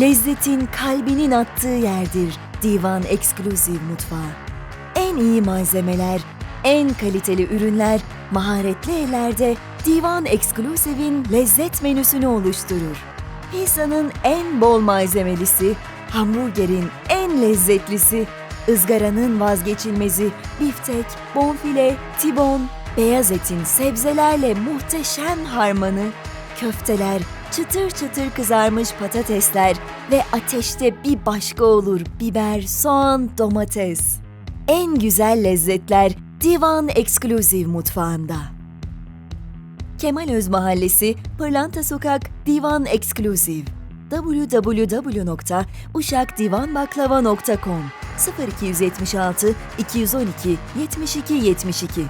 Lezzetin kalbinin attığı yerdir Divan Exclusive Mutfağı. En iyi malzemeler, en kaliteli ürünler, maharetli ellerde Divan Exclusive'in lezzet menüsünü oluşturur. Pizzanın en bol malzemelisi, hamburgerin en lezzetlisi, ızgaranın vazgeçilmezi, biftek, bonfile, tibon, beyaz etin sebzelerle muhteşem harmanı, köfteler, çıtır çıtır kızarmış patatesler ve ateşte bir başka olur biber, soğan, domates. En güzel lezzetler Divan Exclusive mutfağında. Kemal Öz Mahallesi, Pırlanta Sokak, Divan Exclusive. www.uşakdivanbaklava.com 0276 212 72 72